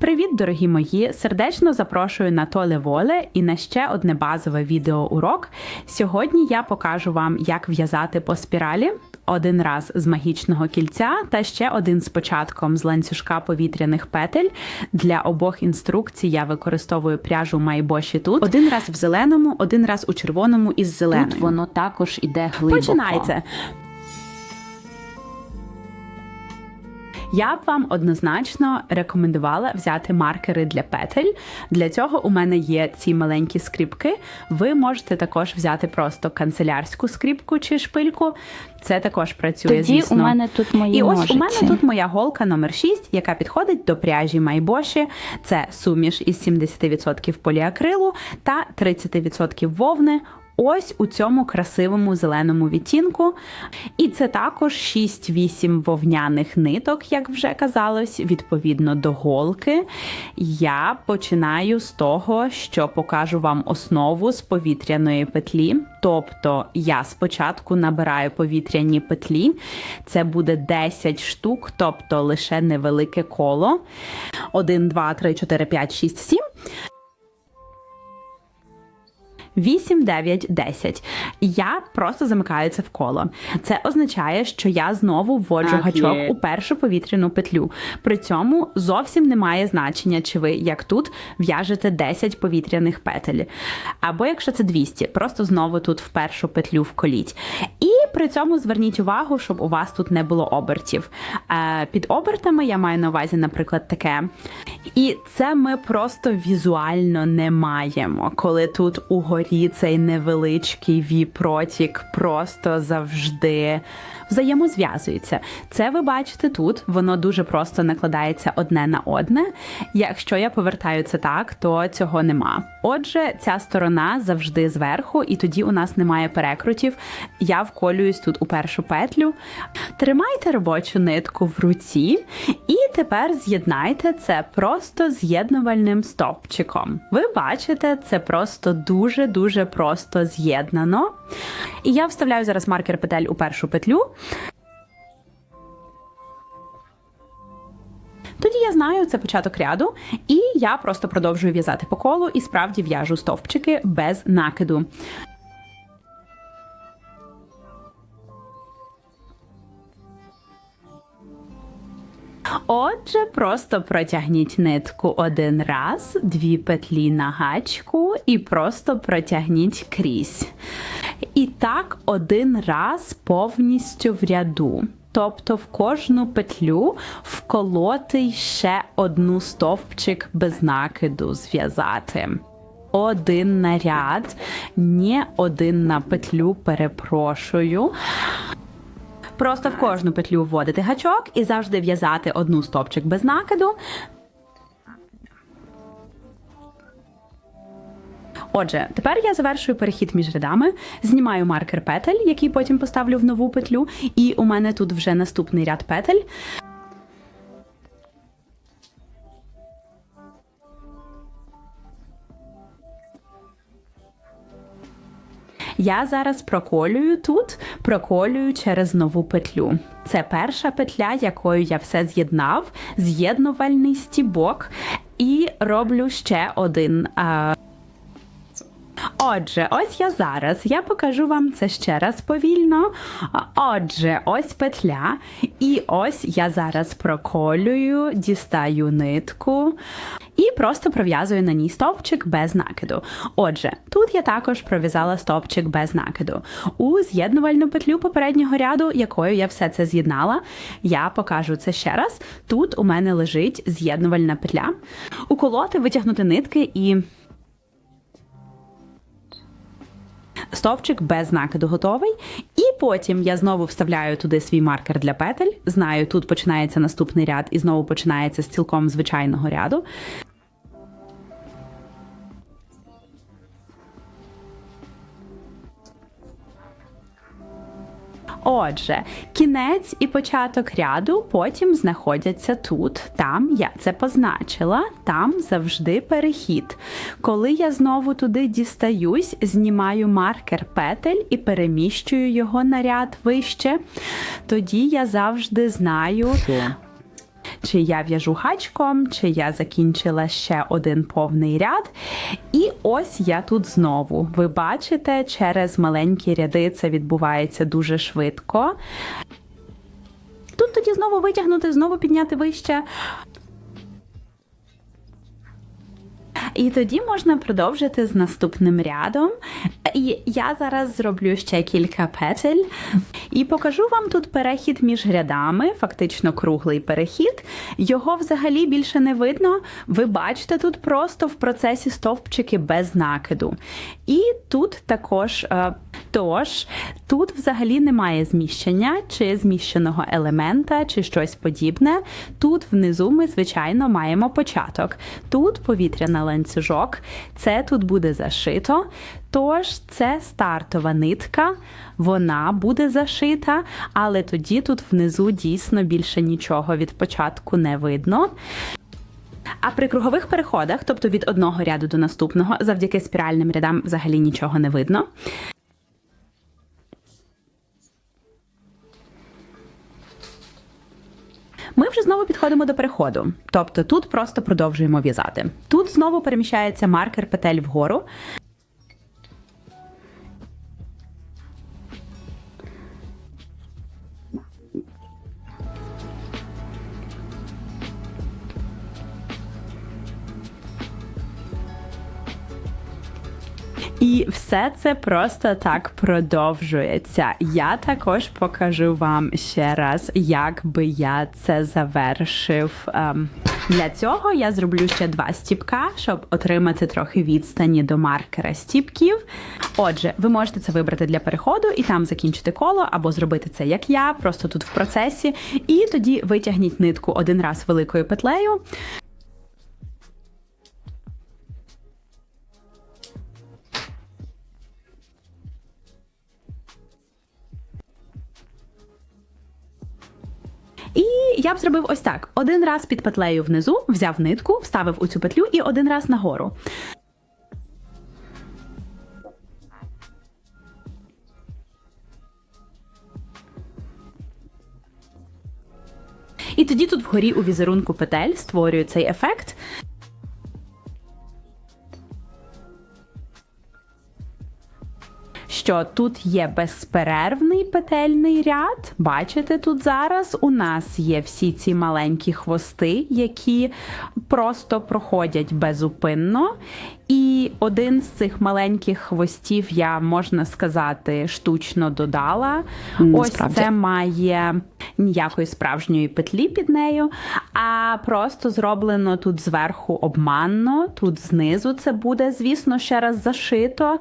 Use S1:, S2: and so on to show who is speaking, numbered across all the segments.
S1: Привіт, дорогі мої! Сердечно запрошую на Толе Воле і на ще одне базове відеоурок. Сьогодні я покажу вам, як в'язати по спіралі один раз з магічного кільця та ще один з початком з ланцюжка повітряних петель. Для обох інструкцій я використовую пряжу Майбоші тут. Один раз в зеленому, один раз у червоному із зеленою.
S2: Тут воно також іде глибоко.
S1: Починайте. Я б вам однозначно рекомендувала взяти маркери для петель. Для цього у мене є ці маленькі скріпки. Ви можете також взяти просто канцелярську скріпку чи шпильку. Це також працює.
S2: Тоді
S1: звісно.
S2: у мене тут мої
S1: І ось
S2: ножиці.
S1: у мене тут моя голка номер 6, яка підходить до пряжі Майбоші. Це суміш із 70% поліакрилу та 30% вовни. Ось у цьому красивому зеленому відтінку. І це також 6-8 вовняних ниток, як вже казалось, відповідно до голки. Я починаю з того, що покажу вам основу з повітряної петлі. Тобто я спочатку набираю повітряні петлі, це буде 10 штук, тобто лише невелике коло. 1, 2, 3, 4, 5, 6, 7. 8, 9, 10. Я просто замикаю це в коло. Це означає, що я знову вводжу
S2: Ах,
S1: гачок
S2: є.
S1: у першу повітряну петлю. При цьому зовсім немає значення, чи ви, як тут, в'яжете 10 повітряних петель. Або якщо це 200, просто знову тут в першу петлю вколіть. І при цьому зверніть увагу, щоб у вас тут не було обертів. Е, Під обертами я маю на увазі, наприклад, таке. І це ми просто візуально не маємо, коли тут угорі цей невеличкий віпротік просто завжди взаємозв'язується. Це ви бачите тут, воно дуже просто накладається одне на одне. Якщо я повертаю це так, то цього нема. Отже, ця сторона завжди зверху, і тоді у нас немає перекрутів. Я вколююсь тут у першу петлю. Тримайте робочу нитку в руці, і тепер з'єднайте це просто з'єднувальним стовпчиком. Ви бачите, це просто дуже-дуже просто з'єднано. І я вставляю зараз маркер петель у першу петлю. Тоді я знаю, це початок ряду, і я просто продовжую в'язати по колу і справді в'яжу стовпчики без накиду. Отже, просто протягніть нитку один раз, дві петлі на гачку і просто протягніть крізь. І так один раз повністю в ряду. Тобто в кожну петлю вколоти ще одну стовпчик без накиду зв'язати. Один на ряд, не один на петлю, перепрошую. Просто в кожну петлю вводити гачок і завжди в'язати одну стопчик без накиду. Отже, тепер я завершую перехід між рядами, знімаю маркер петель, який потім поставлю в нову петлю, і у мене тут вже наступний ряд петель. Я зараз проколюю тут, проколюю через нову петлю. Це перша петля, якою я все з'єднав, з'єднувальний стібок, і роблю ще один. А... Отже, ось я зараз. Я покажу вам це ще раз повільно. Отже, ось петля. І ось я зараз проколюю, дістаю нитку і просто пров'язую на ній стовпчик без накиду. Отже, тут я також пров'язала стовпчик без накиду. У з'єднувальну петлю попереднього ряду, якою я все це з'єднала, я покажу це ще раз. Тут у мене лежить з'єднувальна петля. Уколоти, витягнути нитки і. Стовпчик без накиду готовий. І потім я знову вставляю туди свій маркер для петель. Знаю, тут починається наступний ряд і знову починається з цілком звичайного ряду. Отже, кінець і початок ряду потім знаходяться тут. Там я це позначила, там завжди перехід. Коли я знову туди дістаюсь, знімаю маркер петель і переміщую його на ряд вище. Тоді я завжди знаю.
S2: Що?
S1: Чи я в'яжу гачком, чи я закінчила ще один повний ряд. І ось я тут знову. Ви бачите, через маленькі ряди це відбувається дуже швидко. Тут тоді знову витягнути, знову підняти вище. І тоді можна продовжити з наступним рядом. І я зараз зроблю ще кілька петель і покажу вам тут перехід між рядами, фактично круглий перехід. Його взагалі більше не видно. Ви бачите тут просто в процесі стовпчики без накиду. І тут також, е, тож, тут взагалі немає зміщення чи зміщеного елемента, чи щось подібне. Тут внизу ми, звичайно, маємо початок. Тут повітряна ланцюжок, це тут буде зашито. Тож це стартова нитка, вона буде зашита, але тоді тут внизу дійсно більше нічого від початку не видно. А при кругових переходах, тобто від одного ряду до наступного, завдяки спіральним рядам взагалі нічого не видно. Ми вже знову підходимо до переходу. Тобто тут просто продовжуємо в'язати. Тут знову переміщається маркер петель вгору. І все це просто так продовжується. Я також покажу вам ще раз, як би я це завершив. Ем, Для цього я зроблю ще два стіпка, щоб отримати трохи відстані до маркера стіпків. Отже, ви можете це вибрати для переходу і там закінчити коло, або зробити це як я, просто тут в процесі. І тоді витягніть нитку один раз великою петлею. Я б зробив ось так: один раз під петлею внизу, взяв нитку, вставив у цю петлю і один раз нагору. І тоді тут вгорі у візерунку петель створюю цей ефект. Що тут є безперервний петельний ряд. Бачите, тут зараз у нас є всі ці маленькі хвости, які просто проходять безупинно. І один з цих маленьких хвостів я можна сказати штучно додала.
S2: М,
S1: Ось
S2: справді.
S1: це має ніякої справжньої петлі під нею, а просто зроблено тут зверху обманно, тут знизу це буде, звісно, ще раз зашито.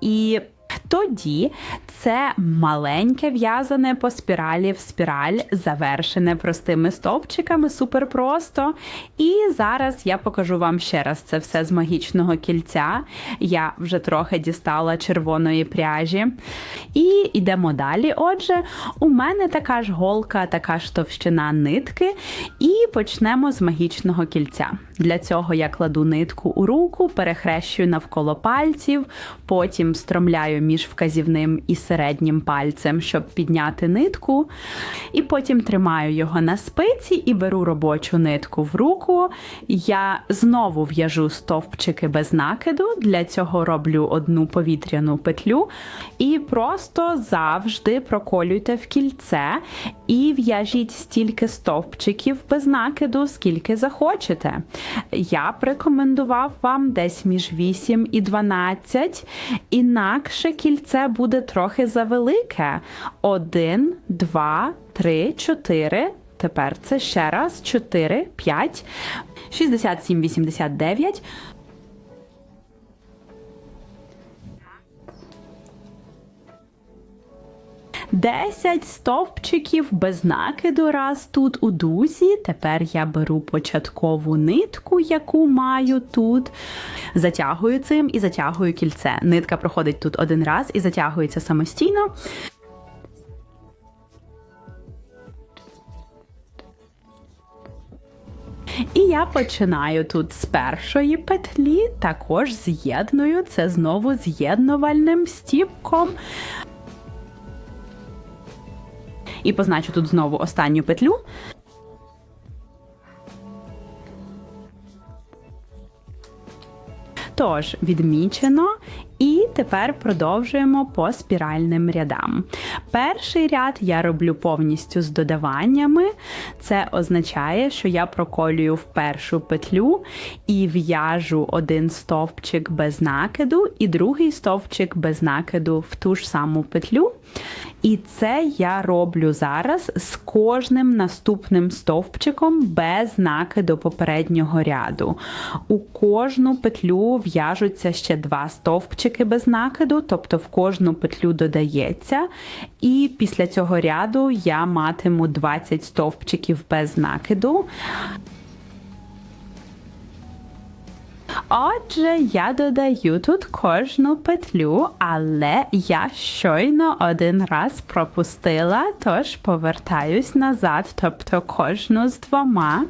S1: І тоді це маленьке в'язане по спіралі в спіраль, завершене простими стовпчиками, супер просто. І зараз я покажу вам ще раз це все з магічного кільця. Я вже трохи дістала червоної пряжі. І йдемо далі. Отже, у мене така ж голка, така ж товщина нитки, і почнемо з магічного кільця. Для цього я кладу нитку у руку, перехрещую навколо пальців, потім стромляю між вказівним і середнім пальцем, щоб підняти нитку. І потім тримаю його на спиці і беру робочу нитку в руку. Я знову в'яжу стовпчики без накиду. Для цього роблю одну повітряну петлю. І просто завжди проколюйте в кільце і в'яжіть стільки стовпчиків без накиду, скільки захочете. Я б рекомендував вам десь між 8 і 12, інакше кільце буде трохи завелике. 1, 2, 3, 4. Тепер це ще раз 4, 5, 67, 89. Десять стовпчиків без накиду раз тут у дузі. Тепер я беру початкову нитку, яку маю тут, затягую цим і затягую кільце. Нитка проходить тут один раз і затягується самостійно. І я починаю тут з першої петлі, також з'єдную це знову з'єднувальним стіпком. І позначу тут знову останню петлю. Тож, відмічено. І тепер продовжуємо по спіральним рядам. Перший ряд я роблю повністю з додаваннями. Це означає, що я проколюю в першу петлю і в'яжу один стовпчик без накиду, і другий стовпчик без накиду в ту ж саму петлю. І це я роблю зараз з кожним наступним стовпчиком без накиду попереднього ряду. У кожну петлю в'яжуться ще два стовпчики без накиду, тобто в кожну петлю додається. І після цього ряду я матиму 20 стовпчиків без накиду. Отже, я додаю тут кожну петлю, але я щойно один раз пропустила, тож повертаюсь назад, тобто кожну з двома.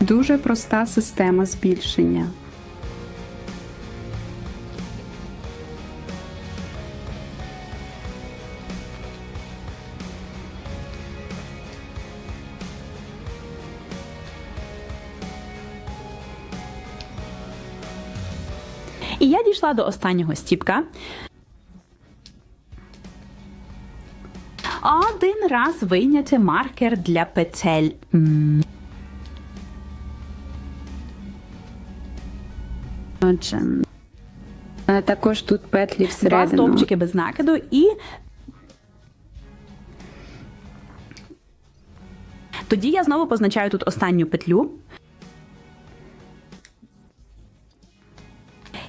S3: Дуже проста система збільшення.
S1: І я дійшла до останнього стіпка. Один раз вийняти маркер для петель.
S3: Отже, е, також тут петлі
S1: Два
S3: всередину.
S1: стовпчики без накиду і. Тоді я знову позначаю тут останню петлю.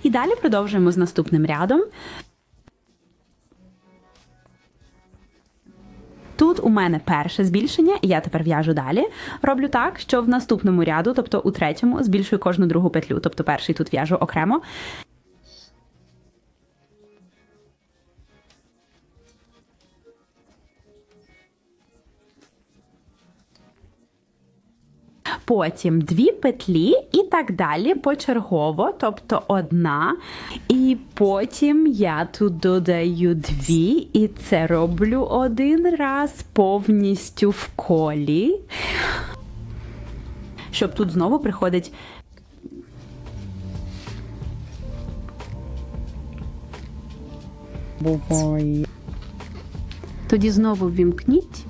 S1: І далі продовжуємо з наступним рядом. Тут у мене перше збільшення, і я тепер в'яжу далі. Роблю так, що в наступному ряду, тобто у третьому, збільшую кожну другу петлю. Тобто перший тут в'яжу окремо. Потім дві петлі і так далі почергово, тобто одна. І потім я тут додаю дві, і це роблю один раз повністю в колі. Щоб тут знову приходить.
S3: Буває. Тоді знову ввімкніть.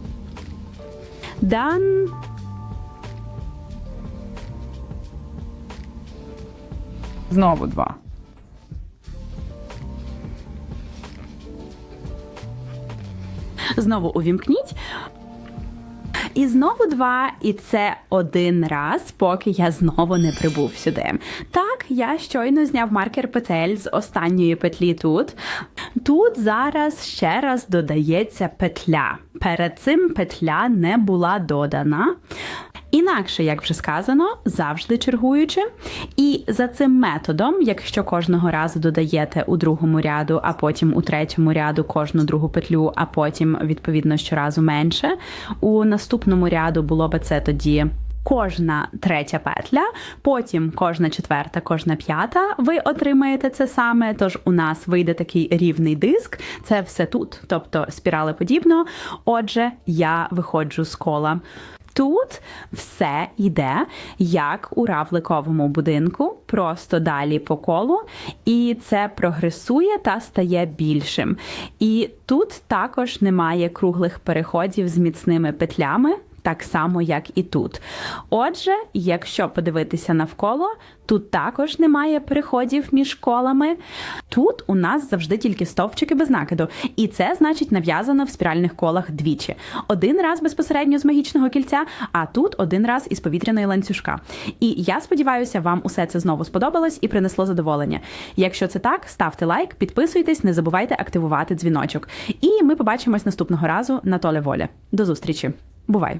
S1: Дан.
S4: Знову два.
S1: Знову увімкніть. І знову два, і це один раз, поки я знову не прибув сюди. Так, я щойно зняв маркер петель з останньої петлі тут. Тут зараз ще раз додається петля. Перед цим петля не була додана. Інакше, як вже сказано, завжди чергуючи. І за цим методом, якщо кожного разу додаєте у другому ряду, а потім у третьому ряду кожну другу петлю, а потім, відповідно, щоразу менше, у наступному ряду було би це тоді. Кожна третя петля, потім кожна четверта, кожна п'ята. Ви отримаєте це саме. Тож у нас вийде такий рівний диск. Це все тут, тобто спіралеподібно. Отже, я виходжу з кола. Тут все йде як у равликовому будинку, просто далі по колу, і це прогресує та стає більшим. І тут також немає круглих переходів з міцними петлями. Так само, як і тут. Отже, якщо подивитися навколо, тут також немає переходів між колами. Тут у нас завжди тільки стовпчики без накиду. І це значить нав'язано в спіральних колах двічі. Один раз безпосередньо з магічного кільця, а тут один раз із повітряної ланцюжка. І я сподіваюся, вам усе це знову сподобалось і принесло задоволення. Якщо це так, ставте лайк, підписуйтесь, не забувайте активувати дзвіночок. І ми побачимось наступного разу на Толе Воля. До зустрічі. Бувай!